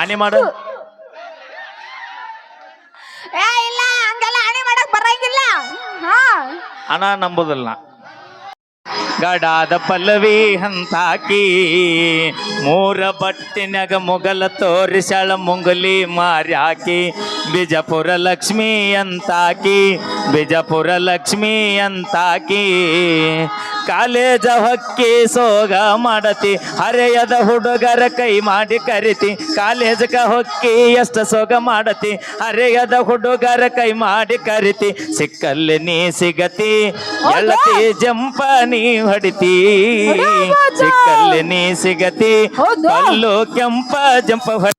ಹಾನಿ ಮಾಡು. ಏ ಇಲ್ಲ ಹಂಗೆಲ್ಲ ಆನೆ ಮಾಡಕ್ ಬರಂಗಿಲ್ಲ. ಹಾ. ಹಣ ನಂಬುದಿಲ್ಲ. ಗಡಾದ ಪಲ್ಲವಿ ಹಂತಾಕಿ ಮೂರ ಬಟ್ಟಿನಾಗ ಮೊಗಲ ತೋರಿಸಳ ಮುಂಗುಲಿ ಮಾರ್ಯಾಕಿ. ಬಿಜಾಪುರ ಲಕ್ಷ್ಮಿ ಅಂತಾಕಿ ಬಿಜಾಪುರ ಲಕ್ಷ್ಮಿ ಅಂತಾಕಿ ಕಾಲೇಜ ಹೊಕ್ಕಿ ಸೋಗ ಮಾಡತಿ ಹರೆಯದ ಹುಡುಗರ ಕೈ ಮಾಡಿ ಕರಿತಿ ಕಾಲೇಜಕ ಹೊಕ್ಕಿ ಎಷ್ಟು ಸೋಗ ಮಾಡತಿ ಹರೆಯದ ಹುಡುಗರ ಕೈ ಮಾಡಿ ಕರಿತಿ ಸಿಕ್ಕಲ್ಲಿ ನೀ ಸಿಗತಿ ಎಳತಿ ಜಂಪ ನೀ ಹೊಡಿತಿ ಸಿಕ್ಕಲ್ಲಿ ನೀ ಸಿಗತಿ. ಕಲ್ಲು ಕೆಂಪ ಜಂಪ ಹೊಡಿ.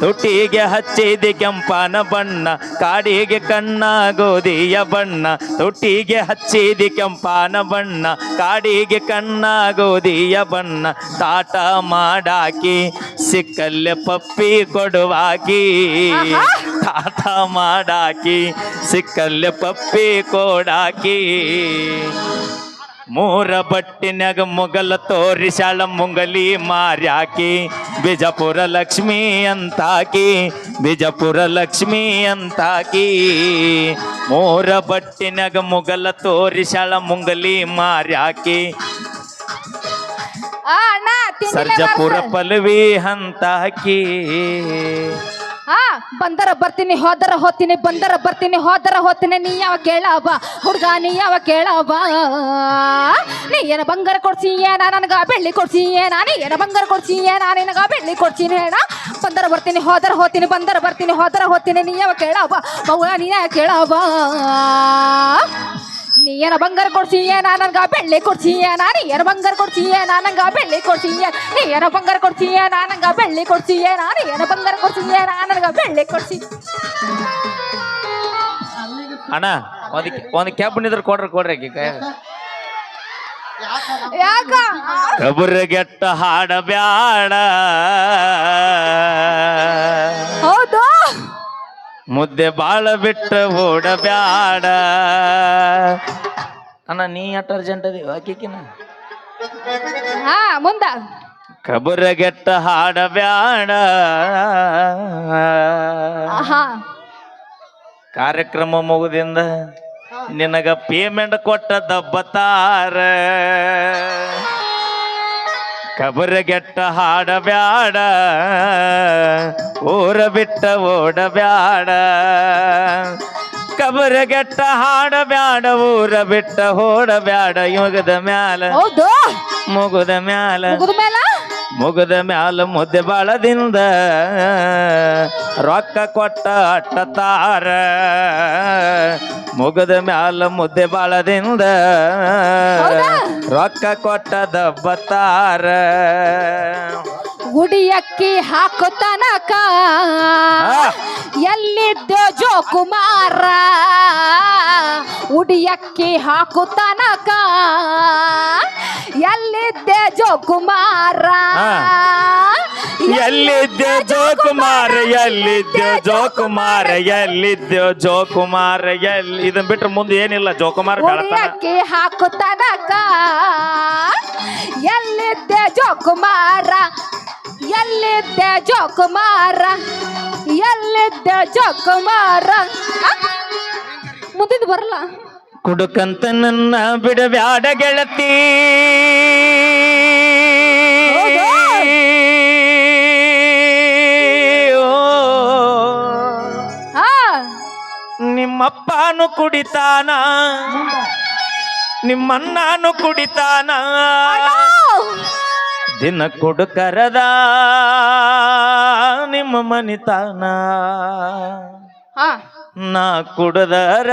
ತುಟಿಗೆ ಹಚ್ಚಿದೆ ಕೆಂಪನ ಬಣ್ಣ ಕಾಡಿಗೆ ಕಣ್ಣ ಗೋಧಿಯ ಬಣ್ಣ. ತುಟಿಗೆ ಹಚ್ಚಿದೆ ಕೆಂಪನ ಬಣ್ಣ ಕಾಡಿಗೆ ಕಣ್ಣ ಗೋಧಿಯ ಬಣ್ಣ. ತಾಟ ಮಾಡಾಕಿ ಸಿಕ್ಕಲ್ಲೆ ಪಪ್ಪಿ ಕೊಡುವಾಕಿ. ತಾಟ ಮಾಡಾಕಿ ಸಿಕ್ಕಲ್ಲೆ ಪಪ್ಪಿ ಕೊಡಾಕಿ. ಮೂರ ಬಟ್ಟಿನಾಗ ಮೊಗಲ ತೋರಿಸಾಳ ಮುಂಗಲಿ ಮಾರ್ಯಾಕಿ. ಬಿಜಾಪುರ ಲಕ್ಷ್ಮಿ ಅಂತಾಕಿ ಬಿಜಾಪುರ ಲಕ್ಷ್ಮಿ ಅಂತಾಕಿ. ಮೂರ ಬಟ್ಟಿನ್ಯಾಗ ಮೊಗಲ ತೋರಿಸಾಳ ಮುಂಗಲಿ ಮಾರ್ಯಾಕಿ. ಸರ್ಜಪುರ. ಪಲ್ವಿ ಹಂತಾಕಿ ಹಾ ಬಂದರ ಬರ್ತೀನಿ, ಹೋದರ ಹೋತೀನಿ, ಬಂದರ ಬರ್ತೀನಿ, ಹೋದರ ಹೋತೀನಿ, ನೀ ಯಾವ ಕೇಳವ? ಹುಡುಗ, ನೀ ಯಾವ ಕೇಳವ? ನೀ ಏನ ಬಂಗಾರ ಕೊಡ್ಸಿ ಏನ ನನಗ ಬೆಳ್ಳಿ ಕೊಡ್ಸಿ ಏನ? ನೀ ಏನ ಬಂಗಾರ ಕೊಡ್ಸಿ ಏನ? ನಿನಗ ಬೆಳ್ಳಿ ಕೊಡ್ತೀನಿ ಹೇಳ ಬಂದರ ಬರ್ತೀನಿ, ಹೋದರ ಹೋತೀನಿ, ಬಂದರ ಬರ್ತೀನಿ, ಹೋದರ ಹೋತೀನಿ, ನೀ ಯಾವ ಕೇಳವ? ಮೌಳ ನೀ ಯಾವ ಕೇಳವ? ನೀ ಏನ ಬಂಗಾರ ಕೊಡ್ಸಿ ಏನ ಗಾ ಬೆಳ್ಳಿ ಕೊಡ್ಸಿ ಏನ? ನೀ ಏನ ಬಂಗಾರ ಕೊಡ್ಸಿ ಏನ ನಂಗ ಬೆಳ್ಳಿ ಕೊಡ್ಸಿ ನೀ ಏನ ಬಂಗಾರ ಕೊಡ್ಸಿ ಏನ ನಂಗ ಬೆಳ್ಳಿ ಕೊಡ್ಸಿ ಏನ? ನೀ ಏನ ಬಂಗಾರ ಕೊಡ್ಸಿ ಏನ ನನಗ ಬೆಳ್ಳಿ ಕೊಡ್ಸಿ? ಅಣ್ಣ ಒಂದ್ ಒಂದ್ ಕ್ಯಾಬ್ ನಿದ್ರ ಕೊಡ್ರಿ ಕೊಡ್ರಿ ಆಕಿ ಕೈಯಾಗ. ಯಾಕ? ಕಬುರಗೆಟ್ಟ ಹಾಡಬ್ಯಾಡ ಹೌದು ಮುದ್ದೆ ಬಾಳ ಬಿಟ್ಟ ಓಡಬ್ಯಾಡ. ಅಣ್ಣ ನೀ ಅಟ್ ಅರ್ಜೆಂಟ್ ಅದಿ? ಆಕಿಕಿನ ಹಾ ಮುಂದ. ಕಬುರಗೆಟ್ಟ ಹಾಡಬ್ಯಾಡ. ಹಾ ಕಾರ್ಯಕ್ರಮ ಮುಗುದಿಂದ ನಿನಗ ಪೇಮೆಂಟ್ ಕೊಟ್ಟ ದಬ್ಬತಾರ. ಕಬರಗೆಟ್ಟ ಹಾಡಬ್ಯಾಡ ಊರ ಬಿಟ್ಟ ಓಡಬ್ಯಾಡ. ಹಾಡ ಹಾಡಬ್ಯಾಡ ಊರ ಬಿಟ್ಟ ಓಡಬ್ಯಾಡ ಯುಗದ ಮ್ಯಾಲ. ಮುಗುದ ಮ್ಯಾಲ? ಮುಗಿದ ಮ್ಯಾಲ ಮುದ್ದೆ ಬಾಳದಿಂದ ರೊಕ್ಕ ಕೊಟ್ಟ ಅಟ್ಟತಾರ ಮುಗದ ಮ್ಯಾಲ ಮುದ್ದೆ ಬಾಳದಿಂದ ರೊಕ್ಕ ಕೊಟ್ಟ ದಬ್ಬತಾರ ಗುಡಿಯಕ್ಕಿ ಹಾಕೋ ತನಕ ಆ. ಜೋ ಜೋಕುಮಾರ? ಉಡಿಯಕ್ಕಿ ಹಾಕು ತನಕ ಎಲ್ಲಿದ್ದೆ ಜೋಕುಮಾರ. ಎಲ್ಲಿದ್ದೆ ಜೋಕುಮಾರ? ಎಲ್ಲಿದ್ದೆ ಜೋಕುಮಾರ? ಎಲ್ಲಿದ್ದೆ ಜೋಕುಮಾರ? ಎಲ್ಲಿ ಇದನ್ ಬಿಟ್ರೆ ಮುಂದೆ ಏನಿಲ್ಲ. ಜೋಕುಮಾರ ಉಡಿಯಕ್ಕಿ ಹಾಕು ತನಕ ಎಲ್ಲಿದ್ದೆ ಜೋಕುಮಾರ? ಎಲ್ಲಿದ್ದೆ ಜೋಕುಮಾರ? ಎಲ್ಲಿದ್ದೆ ಜೋಕುಮಾರ? ಮುಂದಿದ್ದು ಬರಲ್ಲ. ಕುಡುಕಂತ ನನ್ನ ಬಿಡಬ್ಯಾಡ ಗೆಳತಿ. ನಿಮ್ಮಪ್ಪನು ಕುಡಿತಾನ. ನಿಮ್ಮಣ್ಣನು ಕುಡಿತಾನ. ದಿನ ಕುಡುಕರದ ನಿಮ್ಮ ಮನಿತಾನ. ನಾ ಕುಡದರ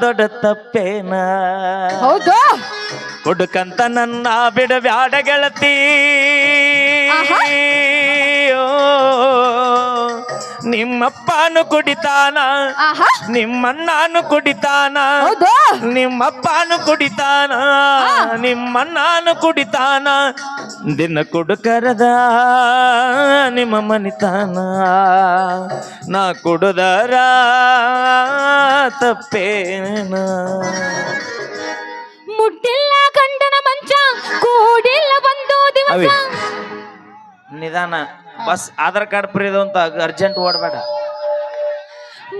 ದೊಡ್ಡ ತಪ್ಪೇನ? ಹೌದು. ಹುಡುಕಂತ ನನ್ನ ಬಿಡಬ್ಯಾಡ ಗೆಳತಿ. ಆಹಾ. ಓ, ನಿಮ್ಮಪ್ಪನು ಕುಡಿತಾನ. ನಿಮ್ಮಣ್ಣನು ಕುಡಿತಾನ. ನಿಮ್ಮಪ್ಪನು ಕುಡಿತಾನ. ನಿಮ್ಮಣ್ಣನು ಕುಡಿತಾನ. ದಿನ ಕುಡುಕರದ ನಿಮ್ಮ ಮನಿತಾನ. ನಾ ಕುಡುದರ ತಪ್ಪೇನ. ಮುಟ್ಟಿಲ್ಲ ಗಂಡನ ಮಂಚ ಕೂಡಿಲ್ಲ ಬಂದು ದಿವಸ ನಿಧಾನ. ಬಸ್ ಆಧಾರ್ ಕಾರ್ಡ್ ಫ್ರೀ ಇದು ಅಂತ ಅರ್ಜೆಂಟ್ ಓಡಬೇಡ.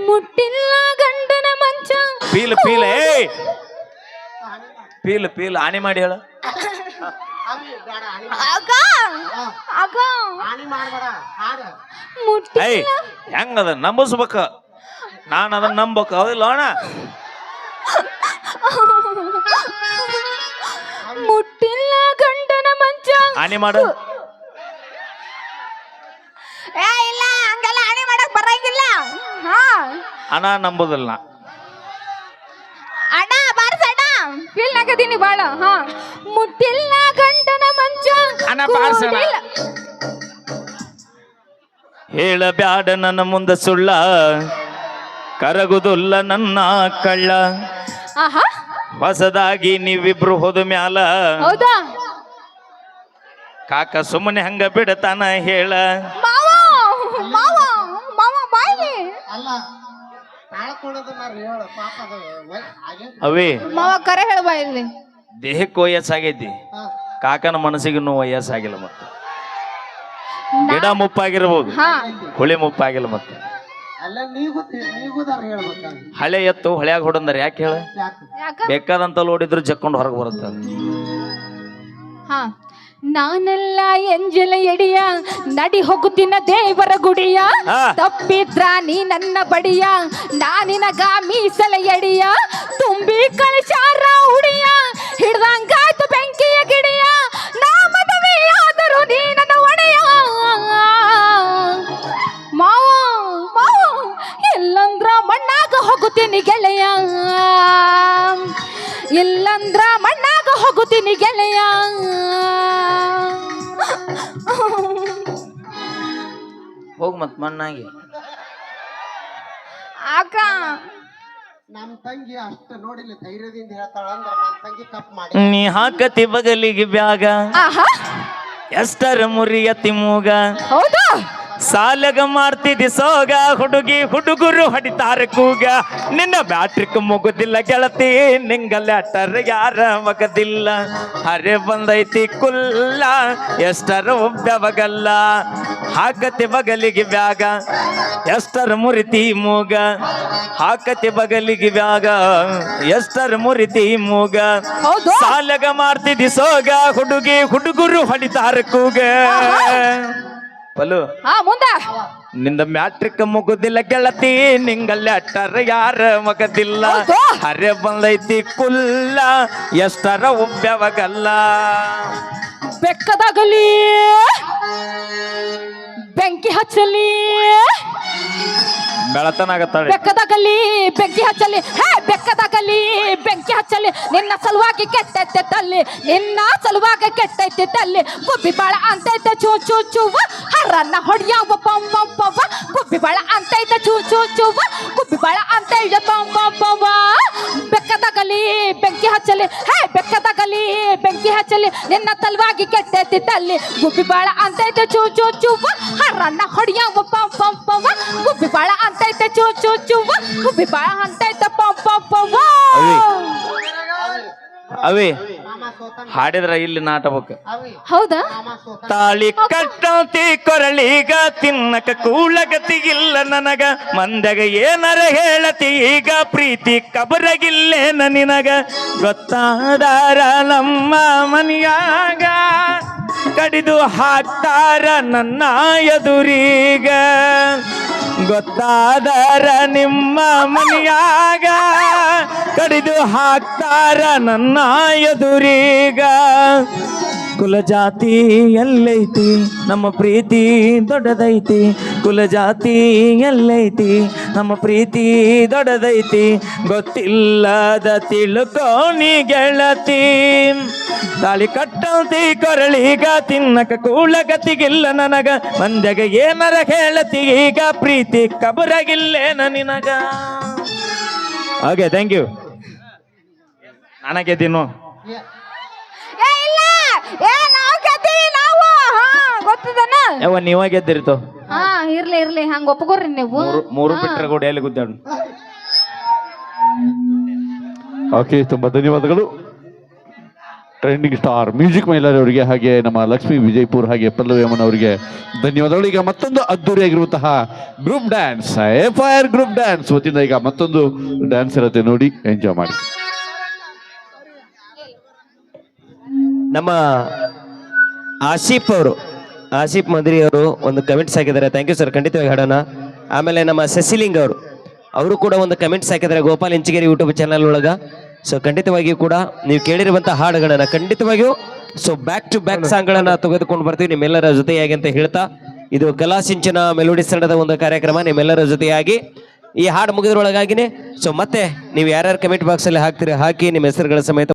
ಮುಟ್ಟಿಲ್ಲ ಗಂಡನ ಮಂಚ. ಪೀಲ್ ಪೀಲ್ ಏಯ್! ಪೀಲ್ ಪೀಲ್ ಆನೆ ಮಾಡಿ ಹೇಳು. ಆಗ ಆಗ ಏಯ್ ಮುಟ್ಟಿಲ್ಲ ಹೆಂಗದ ನಂಬಿಸ್ಬೇಕ? ನಾನು ಅದನ್ನ ನಂಬೇಕು ಹೌದಿಲ್ಲ ಅಣ್ಣ? ಮುಟ್ಟಿಲ್ಲ ಗಂಡನ ಮಂಚ. ಆನೆ ಮಾಡು. ಹಾ. ಅಣ್ಣ ನಂಬುದಿಲ್ಲ. ಅಣ್ಣ ಬಾರ್ಸಣ್ಣ ಫೀಲ್ ನಾಗದೀನಿ ಬಾಳ ಹಾ. ಮುಟ್ಟಿಲ್ಲ ಗಂಡನ ಮಂಚ. ಅಣ್ಣ, ಬಾರ್ಸಣ್ಣ. ಕೂಡಿಲ್ಲ. ಹೇಳಬ್ಯಾಡ ನನ್ನ ಮುಂದ ಸುಳ್ಳ. ಕರಗುದುಲ್ಲ ನನ್ನ ಕಳ್ಳ. ಆಹಾ. ಹೊಸದಾಗಿ ನೀವಿಬ್ರು ಹೋದ ಮ್ಯಾಲ. ಹೌದಾ? ಕಾಕ ಸುಮ್ಮನೆ ಹಂಗ ಬಿಡತಾನ ಹೇಳ. ಅಲ್ಲ ಅವೇ. ಮಾವ ಕರೆ ಹೇಳ ದೇಹಕ್ಕೆ ವಯಸ್ಸಾಗೈತಿ. ಕಾಕನ ಮನಸ್ಸಿಗೆ ವಯಸ್ಸಾಗಿಲ್ಲ ಮತ್ತೆ. ಗಿಡ ಮುಪ್ಪಾಗಿರ್ಬೋದು. ಹಾ. ಹುಳಿ ಮುಪ್ಪಾಗಿಲ್ಲ ಮತ್ತೆ. ಅಲ್ಲ ನೀಗೂ ತಿ- ನೀಗೂದಾರ ಹೇಳ್ಬೇಕ ಹಳೆ ಎತ್ತು ಹೊಳ್ಯಾಗ ಹೊಡಂದಾರ ಯಾಕೆ ಹೇಳ? ಯಾಕೆ? ಬೇಕಾದಂತ ಲೋಡಿದ್ರು ಜಕ್ಕೊಂಡು ಹೊರಗೆ ಬರುತ್ತೆ ಹಾ. ನಾನೆಲ್ಲ ಎಂಜಲ ಎಡಿಯ ನಡಿ ಹೋಗುತ್ತಿನ ದೇವರ ಗುಡಿಯ. ತಪ್ಪಿದ್ರಾ ನೀ ನನ್ನ ಬಡಿಯ ನಾನಿನಗ ಮೀಸಲ ಎಡಿಯ ತುಂಬಿ ಹೋಗ್ ಮತ್ ಮಣ್ಣಾಗಿ. ನಮ್ ತಂಗಿ ಅಷ್ಟು ನೋಡಿಲ್ಲ ಧೈರ್ಯದಿಂದ ಹೇಳ್ತಾಳ ಅಂದ್ರೆ ನಮ್ ತಂಗಿ ತಪ್ಪು ಮಾಡಿ ನೀ ಹಾಕತಿ ಬಗಲಿಗೆ ಬ್ಯಾಗ. ಆಹಾ. ಎಷ್ಟರ ಮುರಿಯತಿ ಮೂಗ. ಹೌದಾ? ಸಾಲಗ ಮಾಡ್ತಿದ್ದಿ ದಿಸೋಗ ಹುಡುಗಿ ಹುಡುಗರು ಹೊಡಿತಾರ ಕೂಗ. ನಿನ್ನ ಬ್ಯಾಟ್ರಿಕ್ ಮುಗುದಿಲ್ಲ ಗೆಳತಿ ನಿಂಗ ಲ್ಯಾಟರ್ ಯಾರ ಮಗದಿಲ್ಲ. ಅರೆ ಬಂದೈತಿ ಕುಲ್ಲ ಎಷ್ಟರ ಒಬ್ಬವಗಲ್ಲ. ಹಾಕತಿ ಬಗಲಿಗೆ ಬ್ಯಾಗ ಎಷ್ಟರ ಮುರಿತಿ ಮೂಗ. ಹಾಕತಿ ಬಗಲಿಗೆ ಬ್ಯಾಗ ಎಷ್ಟರ ಮುರಿತಿ ಮೂಗ. ಸಾಲಗ ಮಾಡ್ತಿದ್ದಿ ಸೋಗ ಹುಡುಗಿ ಹುಡುಗರು ಹೊಡಿತಾರ ಕೂಗ. ಪಲು ಹಾ ಮುಂದ. ನಿಂದ ಮ್ಯಾಟ್ರಿಕ್ ಮುಗುದಿಲ್ಲ ಗೆಳತಿ ನಿಂಗಲ್ಲಿ ಅಟ್ಟರ ಯಾರ ಮಗದಿಲ್ಲ. ಹೌದು. ಹರೆ ಬಂದೈತಿ ಕುಲ್ಲ ಎಷ್ಟರ ಉಬ್ಬ್ಯವಗಲ್ಲ. ಬೆಕ್ಕದಾಗಲಿ ಬೆಂಕಿ ಹಚ್ಚಲಿ ಬೆಳತನಾಗತ್ತಾಳೆ. ಬೆಕ್ಕದಾಗಲಿ ಬೆಂಕಿ ಹಚ್ಚಲಿ. ಹೇ ಬೆಕ್ಕದಾಗಲಿ ಬೆಂಕಿ ಹಚ್ಚಲಿ. ನಿನ್ನ ಸಲುವಾಗಿ ಕೆಟ್ಟೈತೆ ತಲ್ಲಿ. ನಿನ್ನ ಸಲುವಾಗಿ ಕೆಟ್ಟೈತೆ ತಲ್ಲಿ. ಗುಬ್ಬಿ ಬಾಳ ಅಂತೈತೆ, ಚೂ ಚೂ, ಚೂವ. ಹರನ್ನ ಹೊಡಿಯವ, ಪಂ ಪಂ ಪವ ಗುಬ್ಬಿ ಬಾಳ ಅಂತೈತೆ, ಚೂ ಚೂ, ಚೂವ. ಗುಬ್ಬಿ ಬಾಳ ಅಂತೈತೆ, ಪಂ ಪಂ ಪವ ಬೆಕ್ಕದಾಗಲಿ ಬೆಂಕಿ ಹಚ್ಚಲಿ ಹೇ ಬೆಕ್ಕದಾಗಲಿ ಬೆಂಕಿ ಹಚ್ಚಲಿ ನಿನ್ನ ಸಲುವಾಗಿ ಕೆಟ್ಟೈತಿ ತಲ್ಲಿ ಗುಬ್ಬಿ ಬಾಳ ಅಂತೈತೆ ಚೂ ಚೂ ಚೂವ ಹರನ್ನ ಹೊಡಿಯವ ಪಂ ಪಂ ಪವ ಗುಬ್ಬಿ ಬಾಳ ಅಂತೈತೆ ಚೂ ಚೂ ಚೂವ ಗುಬ್ಬಿ ಬಾಳ ಅಂತೈತೆ ಪಂ ಪಂ ಪವ ಅವಿ. ಹಾಡಿದ್ರ ಇಲ್ಲಿ ನಾಟಬೇಕು. ಹೌದಾ? ತಾಳಿ ಕಟ್ಟಂತಿ ಕೊರಳಿಗ ತಿನ್ನಕ ಕೂಳಗತಿಗಿಲ್ಲ ನನಗ. ಮಂದಗ ಏನಾರ ಹೇಳತಿ ಈಗ ಪ್ರೀತಿ ಕಬರಗಿಲ್ಲೇನ ನಿನಗ. ಗೊತ್ತಾದಾರ ನಮ್ಮ ಮನಿಯಾಗ. ಕಡಿದು ಹಾಕ್ತಾರ ನನ್ನ ಎದುರೀಗ. ಗೊತ್ತಾದರ ನಿಮ್ಮ ಮನೆಯಾಗ ಕಡಿದು ಹಾಕ್ತಾರ ನನ್ನ ಎದುರೀಗ. ಕುಲಜಾತಿ ಎಲ್ಲೈತಿ, ನಮ್ಮ ಪ್ರೀತಿ ದೊಡ್ಡದೈತಿ. ಕುಲಜಾತಿ ಎಲ್ಲೈತಿ, ನಮ್ಮ ಪ್ರೀತಿ ದೊಡ್ಡದೈತಿ. ಗೊತ್ತಿಲ್ಲದ ತಿಳ್ಕೋನಿ ಗೆಳತಿ. ತಾಳಿ ಕಟ್ಟಂತಿ ಕೊರಳೀಗ, ತಿನ್ನಕ ಕೂಳಗತಿಗಿಲ್ಲ ನನಗ. ಮಂದ್ಯಾಗ ಏನರ ಹೇಳತಿ, ಈಗ ಪ್ರೀತಿ ಕಬರಾಗಿಲ್ಲೇನ ನಿನಗ. ಓಕೆ ಥ್ಯಾಂಕ್ ಯು ನನಗೆ ತಿನ್ನು ಏ- ಏ ಇಲ್ಲ ಏ ನಾವು ಗೆದ್ದೀವಿ ನಾವು ಹಾ ಗೊತ್ತದನ ಯಾವ ನೀವ ಗೆದ್ದಿರ್ತು ಹಾ ಇರ್ಲಿ ಇರ್ಲಿ ಹಂಗ ಒಪ್ಕೋರಿ ನೀವು. ಮೂರು ಬಿಟ್ರೆ ಕೂಡ ಎಲ್ಲಿ ಗುದ್ದಾಡು? ಓಕೆ ತುಂಬಾ ಧನ್ಯವಾದಗಳು. ಟ್ರೆಂಡಿಂಗ್ ಸ್ಟಾರ್ ಮ್ಯೂಸಿಕ್ ಮೈಲರ್ ಅವರಿಗೆ ಹಾಗೆ ನಮ್ಮ ಲಕ್ಷ್ಮಿ ವಿಜಯಪುರ್ ಹಾಗೆ ಪಲ್ಲವಿ ಅಮ್ಮನ್ ಅವರಿಗೆ ಧನ್ಯವಾದಗಳು. ಈಗ ಮತ್ತೊಂದು ಅದ್ದೂರಿಯಾಗಿರುವಂತಹ group dance F I R group dance ವತಿಯಿಂದ ಈಗ ಮತ್ತೊಂದು ಡ್ಯಾನ್ಸ್ ಇರುತ್ತೆ ನೋಡಿ ಎಂಜಾಯ್ ಮಾಡಿ. ನಮ್ಮ ಆಸೀಫ್ ಅವರು ಆಸಿಫ್ ಮದ್ರಿ ಅವರು ಒಂದು ಕಮೆಂಟ್ಸ್ ಹಾಕಿದ್ದಾರೆ. ಥ್ಯಾಂಕ್ ಯು ಸರ್ ಖಂಡಿತವಾಗಿ ಹಾಡೋಣ. ಆಮೇಲೆ ನಮ್ಮ ಸಸಿಲಿಂಗ್ ಅವರು ಅವರು ಕೂಡ ಒಂದು ಕಮೆಂಟ್ಸ್ ಹಾಕಿದ್ದಾರೆ ಗೋಪಾಲ್ ಇಂಚಿಗೇರಿ ಯೂಟ್ಯೂಬ್ ಚಾನಲ್ ಒಳಗ. ಸೊ ಖಂಡಿತವಾಗಿಯೂ ಕೂಡ ನೀವು ಕೇಳಿರುವಂಥ ಹಾಡುಗಳನ್ನು ಖಂಡಿತವಾಗಿಯೂ ಸೊ ಬ್ಯಾಕ್ ಟು ಬ್ಯಾಕ್ ಸಾಂಗ್ಗಳನ್ನು ತೆಗೆದುಕೊಂಡು ಬರ್ತೀವಿ. ನಿಮ್ಮೆಲ್ಲರ ಜೊತೆಯಾಗಿ ಅಂತ ಹೇಳ್ತಾ, ಇದು ಕಲಾ ಸಿಂಚನ ಮೆಲೋಡಿ ತಂಡದ ಒಂದು ಕಾರ್ಯಕ್ರಮ. ನಿಮ್ಮೆಲ್ಲರ ಜೊತೆಯಾಗಿ ಈ ಹಾಡು ಮುಗಿದ್ರೊಳಗಾಗಿನೇ. ಸೊ ಮತ್ತೆ ನೀವು ಯಾರ್ಯಾರು ಕಮೆಂಟ್ ಬಾಕ್ಸಲ್ಲಿ ಹಾಕ್ತೀರಿ, ಹಾಕಿ ನಿಮ್ಮ ಹೆಸರುಗಳ ಸಮೇತ